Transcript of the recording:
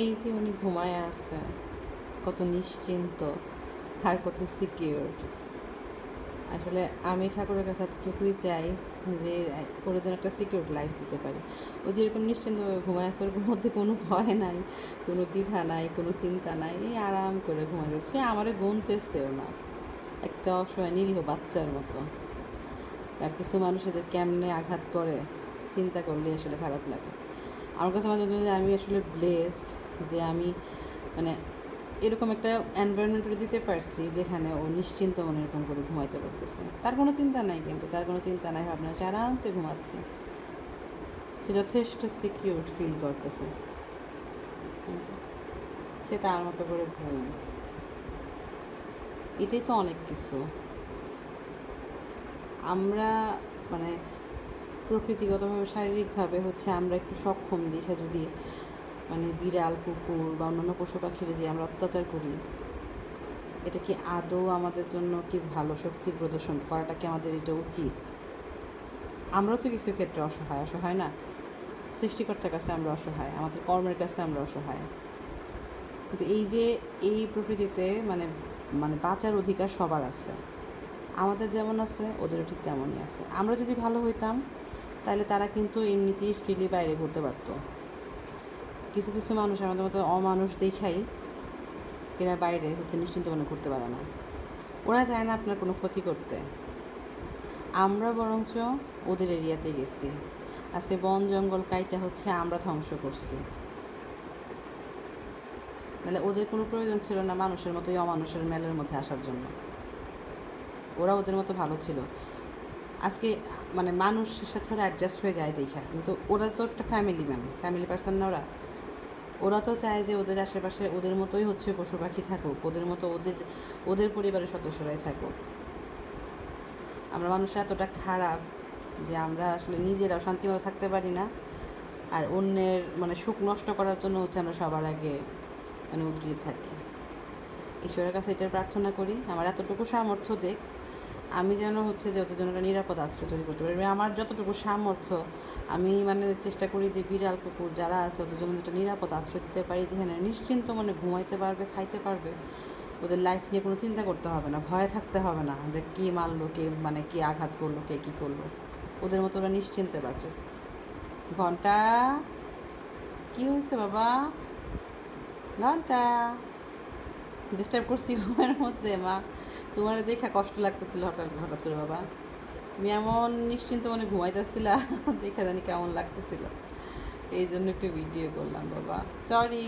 এই যে উনি ঘুমায় আছে, কত নিশ্চিন্ত, আর কত সিকিউর আসলে আমি ঠাকুরের কাছে এতটুকুই চাই যে, ওর জন্য একটা সিকিউর লাইফ দিতে পারি। ও যেরকম নিশ্চিন্তভাবে ঘুমায় আছে, ওর মধ্যে কোনো ভয় নাই, কোনো দ্বিধা নাই, কোনো চিন্তা নাই। এই আরাম করে ঘুমায় যাচ্ছে আমারে গুনতেছেও না। একটা অসহায়, নিরীহ বাচ্চার মতো। আর কিছু মানুষ এদের কেমনে আঘাত করে, চিন্তা করলে আসলে খারাপ লাগে। আমার কাছে মাঝে মাঝে আমি আসলে ব্লেসড যে আমি মানে এরকম একটা এনভায়রনমেন্টে দিতে পারছি যেখানে ও নিশ্চিন্ত মনে এরকম করে ঘুমাইতে পারতেছে। তার কোনো চিন্তা নাই কিন্তু, তার কোনো চিন্তা নাই, ভাবনা সে আরামসে ঘুমাচ্ছে। সে যথেষ্ট সিকিউর ফিল করতেছে। সে তার মতো করে ঘুম। এটাই তো অনেক কিছু। আমরা মানে প্রকৃতিগতভাবে, শারীরিকভাবে হচ্ছে আমরা একটু সক্ষম দেখে যদি মানে বিড়াল, কুকুর বা অন্যান্য পশু পাখির যে আমরা অত্যাচার করি, এটা কি আদৌ আমাদের জন্য কি ভালো শক্তি প্রদর্শন করাটা কি আমাদের এটা উচিত? আমরাও তো কিছু ক্ষেত্রে অসহায় অসহায় না? সৃষ্টিকর্তার কাছে আমরা অসহায়, আমাদের কর্মের কাছে আমরা অসহায়। কিন্তু এই যে এই প্রকৃতিতে মানে মানে বাঁচার অধিকার সবার আছে। আমাদের যেমন আছে, ওদেরও ঠিক তেমনই আছে। আমরা যদি ভালো হইতাম, তাহলে তারা কিন্তু এমনিতেই ফ্রিলি বাইরে ঘুরতে পারতো। কিছু কিছু মানুষ আমাদের মতো অমানুষ দেখাই, এরা বাইরে হচ্ছে নিশ্চিন্ত মনে করতে পারে না। ওরা চায় না আপনার কোনো ক্ষতি করতে। আমরা বরঞ্চ ওদের এরিয়াতে গেছি। আজকে বন জঙ্গল কাইটা হচ্ছে আমরা ধ্বংস করছি। নাহলে ওদের কোনো প্রয়োজন ছিল না মানুষের মতোই অমানুষের মেলের মধ্যে আসার জন্য। ওরা ওদের মতো ভালো ছিল। আজকে মানে মানুষের সাথে ওরা অ্যাডজাস্ট হয়ে যায় দেখা। কিন্তু ওরা তো একটা ফ্যামিলি ম্যান ফ্যামিলি পার্সন না ওরা। ওরা তো চায় যে ওদের আশেপাশে ওদের মতোই হচ্ছে পশু পাখি থাকুক, ওদের মতো ওদের ওদের পরিবারের সদস্যরাই থাকুক। আমরা মানুষ এতটা খারাপ যে আমরা আসলে নিজেরাও শান্তিমতো থাকতে পারি না। আর অন্যের মানে সুখ নষ্ট করার জন্য হচ্ছে আমরা সবার আগে মানে উদ্গ্রীব থাকি। ঈশ্বরের কাছে এটার প্রার্থনা করি, আমার এতটুকু সামর্থ্য দেখ। আমি যেন হচ্ছে যে একটা নিরাপদ আশ্রয় তৈরি করতে পারি আমার যতটুকু সামর্থ্য, আমি মানে চেষ্টা করি যে বিড়াল, কুকুর যারা আছে জন্য একটা নিরাপদ আশ্রয় দিতে পারি যেখানে নিশ্চিন্ত মনে ঘুমাইতে পারবে, খাইতে পারবে। ওদের লাইফ নিয়ে কোনো চিন্তা করতে হবে না, ভয়ে থাকতে হবে না যে কে মারলো, কে মানে কে আঘাত করল, কে কী করল। ওদের মতো ওরা নিশ্চিন্তে বাঁচুক। ঘণ্টা, কি হয়েছে বাবা? ঘণ্টা। ডিস্টার্ব করছি ঘুমের মধ্যে, মা। তোমার দেখা কষ্ট লাগতেছিল হঠাৎ হঠাৎ করে, বাবা। তুমি এমন নিশ্চিন্ত মনে ঘুমাইতেছিলা, দেখা জানি কেমন লাগতেছিল। এই জন্য একটু ভিডিও করলাম, বাবা। সরি